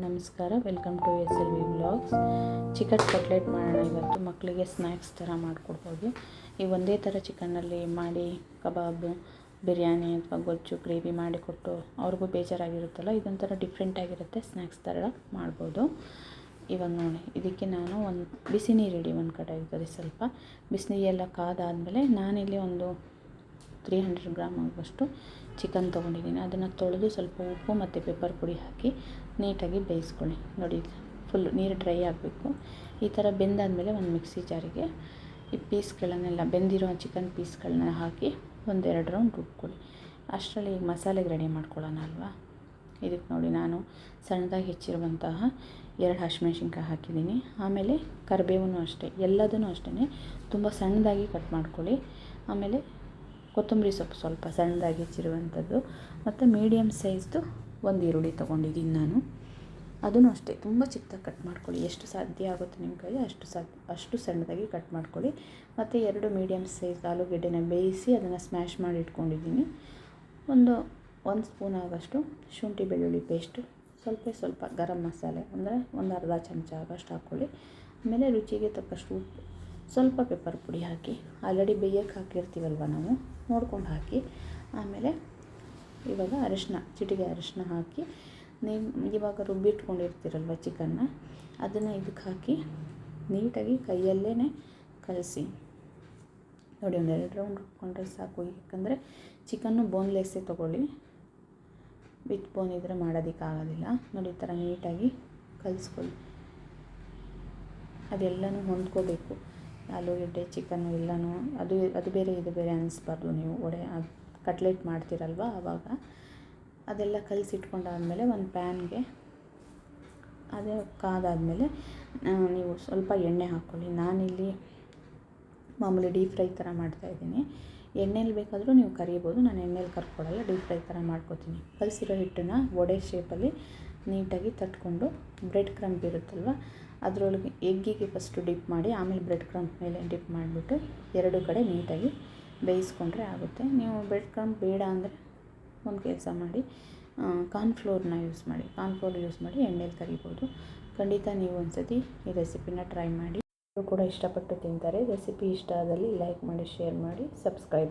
ನಮಸ್ಕಾರ welcome to S L V blogs chicken cutlet ಮಾಡೋಣ ಇವತ್ತು. ಮಕ್ಕಳಿಗೆ ಸ್ನ್ಯಾಕ್ಸ್ ಥರ ಮಾಡಿಕೊಡ್ಬೋದು. ಈ ಒಂದೇ ಥರ ಚಿಕನ್ನಲ್ಲಿ ಮಾಡಿ ಕಬಾಬು, ಬಿರಿಯಾನಿ ಅಥವಾ ಗೊಜ್ಜು ಗ್ರೇವಿ ಮಾಡಿಕೊಟ್ಟು ಅವ್ರಿಗೂ ಬೇಜಾರಾಗಿರುತ್ತಲ್ಲ, ಇದೊಂಥರ ಡಿಫ್ರೆಂಟಾಗಿರುತ್ತೆ ಸ್ನ್ಯಾಕ್ಸ್ ಥರ ಮಾಡ್ಬೋದು. ಇವಾಗ ನೋಡಿ, ಇದಕ್ಕೆ ನಾನು ಒಂದು ಬಿಸಿ ನೀರು ಇಡಿ ಒಂದು ಕಡೆ ಇರ್ತದೆ ಸ್ವಲ್ಪ. ಬಿಸಿನೀರೆಲ್ಲ ಕಾದಾದಮೇಲೆ ನಾನಿಲ್ಲಿ ಒಂದು ತ್ರೀ ಹಂಡ್ರೆಡ್ ಗ್ರಾಮ್ ಆಗುವಷ್ಟು ಚಿಕನ್ ತೊಗೊಂಡಿದ್ದೀನಿ. ಅದನ್ನು ತೊಳೆದು ಸ್ವಲ್ಪ ಉಪ್ಪು ಮತ್ತು ಪೆಪ್ಪರ್ ಪುಡಿ ಹಾಕಿ ನೀಟಾಗಿ ಬೇಯಿಸ್ಕೊಳ್ಳಿ. ನೋಡಿ ಫುಲ್ ನೀರು ಡ್ರೈ ಆಗಬೇಕು. ಈ ಥರ ಬೆಂದಾದಮೇಲೆ ಒಂದು ಮಿಕ್ಸಿ ಜಾರಿಗೆ ಈ ಪೀಸ್ಗಳನ್ನೆಲ್ಲ ಬೆಂದಿರೋ ಚಿಕನ್ ಪೀಸ್ಗಳನ್ನ ಹಾಕಿ ಒಂದೆರಡು ರೌಂಡ್ ರುಬ್ಕೊಳ್ಳಿ. ಅಷ್ಟರಲ್ಲಿ ಈಗ ಮಸಾಲೆಗೆ ರೆಡಿ ಮಾಡ್ಕೊಳ್ಳೋಣ ಅಲ್ವಾ? ಇದಕ್ಕೆ ನೋಡಿ, ನಾನು ಸಣ್ಣದಾಗಿ ಹೆಚ್ಚಿರುವಂತಹ ಎರಡು ಹಸಿಮೆಣ್ಸಿನ್ಕಾಯಿ ಹಾಕಿದ್ದೀನಿ. ಆಮೇಲೆ ಕರಿಬೇವು ಅಷ್ಟೇ, ಎಲ್ಲದನ್ನು ಅಷ್ಟೇ ತುಂಬ ಸಣ್ಣದಾಗಿ ಕಟ್ ಮಾಡ್ಕೊಳ್ಳಿ. ಆಮೇಲೆ ಕೊತ್ತಂಬರಿ ಸೊಪ್ಪು ಸ್ವಲ್ಪ ಸಣ್ಣದಾಗಿ ಹೆಚ್ಚಿರುವಂಥದ್ದು ಮತ್ತು ಮೀಡಿಯಮ್ ಸೈಜ್ದು ಒಂದು ಈರುಳ್ಳಿ ತೊಗೊಂಡಿದ್ದೀನಿ ನಾನು. ಅದನ್ನು ಅಷ್ಟೇ, ತುಂಬ ಚಿಕ್ಕದಾಗಿ ಕಟ್ ಮಾಡ್ಕೊಳ್ಳಿ. ಎಷ್ಟು ಸಾಧ್ಯ ಆಗುತ್ತೆ ನಿಮ್ಮ ಕೈ ಅಷ್ಟು ಸಾಧ್ಯ ಅಷ್ಟು ಸಣ್ಣದಾಗಿ ಕಟ್ ಮಾಡ್ಕೊಳ್ಳಿ. ಮತ್ತು ಎರಡು ಮೀಡಿಯಮ್ ಸೈಜ್ ಆಲೂಗೆಡ್ಡೆನ ಬೇಯಿಸಿ ಅದನ್ನು ಸ್ಮ್ಯಾಶ್ ಮಾಡಿ ಇಟ್ಕೊಂಡಿದ್ದೀನಿ. ಒಂದು ಒಂದು ಸ್ಪೂನ್ ಆಗೋಷ್ಟು ಶುಂಠಿ ಬೆಳ್ಳುಳ್ಳಿ ಪೇಸ್ಟು. ಸ್ವಲ್ಪ ಸ್ವಲ್ಪ ಗರಂ ಮಸಾಲೆ, ಅಂದರೆ ಒಂದು ಅರ್ಧ ಚಮಚ ಆಗೋಷ್ಟು ಹಾಕ್ಕೊಳ್ಳಿ. ಆಮೇಲೆ ರುಚಿಗೆ ತಕ್ಕಷ್ಟು ಉಪ್ಪು ಸ್ವಲ್ಪ ಪೆಪ್ಪರ್ ಪುಡಿ ಹಾಕಿ ಆಲ್ರೆಡಿ ಬೇಯಕ್ಕೆ ಹಾಕಿರ್ತೀವಲ್ವ ನಾವು? ನೋಡ್ಕೊಂಡು ಹಾಕಿ, ಆಮೇಲೆ ಇವಾಗ ಅರಿಶಿನ ಚಿಟಿಗೆ ಅರಿಶಿನ ಹಾಕಿ, ನೀವು ಇವಾಗ ರುಬ್ಬಿಟ್ಕೊಂಡಿರ್ತೀರಲ್ವ ಚಿಕನ್ನ ಅದನ್ನು ಇದಕ್ಕೆ ಹಾಕಿ ನೀಟಾಗಿ ಕೈಯಲ್ಲೇ ಕಲಸಿ. ನೋಡಿ ಒಂದು ಎರಡು ರೌಂಡ್ ರುಬ್ಕೊಂಡ್ರೆ ಸಾಕು, ಯಾಕಂದರೆ ಚಿಕನ್ನು ಬೋನ್ಲೆಸ್ಸೇ ತೊಗೊಳ್ಳಿ. ವಿತ್ ಬೋನ್ ಇದ್ದರೆ ಮಾಡೋದಕ್ಕಾಗೋದಿಲ್ಲ ನೋಡಿ ಈ ಥರ ನೀಟಾಗಿ ಕಲಿಸ್ಕೊಳ್ಳಿ. ಅದೆಲ್ಲನೂ ಹೊಂದ್ಕೋಬೇಕು. ಆಲೂಗೆಡ್ಡೆ, ಚಿಕನ್ನು ಎಲ್ಲನೂ ಅದು ಅದು ಬೇರೆ, ಇದು ಬೇರೆ ಅನ್ನಿಸ್ಬಾರ್ದು ನೀವು. ವಡೆ ಕಟ್ಲೆಟ್ ಮಾಡ್ತೀರಲ್ವ ಆವಾಗ ಅದೆಲ್ಲ ಕಲಸಿಟ್ಕೊಂಡಾದ್ಮೇಲೆ ಒಂದು ಪ್ಯಾನ್ಗೆ ಅದೇ ಕಾದಾದಮೇಲೆ ನೀವು ಸ್ವಲ್ಪ ಎಣ್ಣೆ ಹಾಕ್ಕೊಳ್ಳಿ. ನಾನಿಲ್ಲಿ ಮಾಮೂಲಿ ಡೀಪ್ ಫ್ರೈ ಥರ ಮಾಡ್ತಾಯಿದ್ದೀನಿ ಎಣ್ಣೆಲಿ ಬೇಕಾದರೂ ನೀವು ಕರಿಬೋದು. ನಾನು ಎಣ್ಣೆಲಿ ಕರ್ಕೊಡಲ್ಲ ಡೀಪ್ ಫ್ರೈ ಥರ ಮಾಡ್ಕೊತೀನಿ. ಕಲಸಿರೋ ಹಿಟ್ಟನ್ನು ವಡೆ ಶೇಪಲ್ಲಿ ನೀಟಾಗಿ ತಟ್ಕೊಂಡು ಬ್ರೆಡ್ ಕ್ರಂಪ್ ಇರುತ್ತಲ್ವ? ಅದರೊಳಗೆ ಎಗ್ಗಿಗೆ ಫಸ್ಟು ಡಿಪ್ ಮಾಡಿ, ಆಮೇಲೆ ಬ್ರೆಡ್ ಕ್ರಂಪ್ ಮೇಲೆ ಡಿಪ್ ಮಾಡಿಬಿಟ್ಟು ಎರಡು ಕಡೆ ನೀಟಾಗಿ ಬೇಯಿಸ್ಕೊಂಡ್ರೆ ಆಗುತ್ತೆ. ನೀವು ಬ್ರೆಡ್ ಕ್ರಂಪ್ ಬೇಡ ಅಂದರೆ ಒಂದು ಕೆಲಸ ಮಾಡಿ. ಕಾರ್ನ್ಫ್ಲೋರ್ನ ಯೂಸ್ ಮಾಡಿ. ಕಾರ್ನ್ಫ್ಲೋರ್ ಯೂಸ್ ಮಾಡಿ ಎಣ್ಣೆಲಿ ಕರಿಬೋದು. ಖಂಡಿತ ನೀವು ಒಂದು ಸತಿ ಈ ರೆಸಿಪಿನ ಟ್ರೈ ಮಾಡಿ. ಕೂಡ ಇಷ್ಟಪಟ್ಟು ತಿಂತಾರೆ. ರೆಸಿಪಿ ಇಷ್ಟ ಆದಲ್ಲಿ ಲೈಕ್ ಮಾಡಿ ಶೇರ್ ಮಾಡಿ ಸಬ್ಸ್ಕ್ರೈಬ್ ಮಾಡಿ.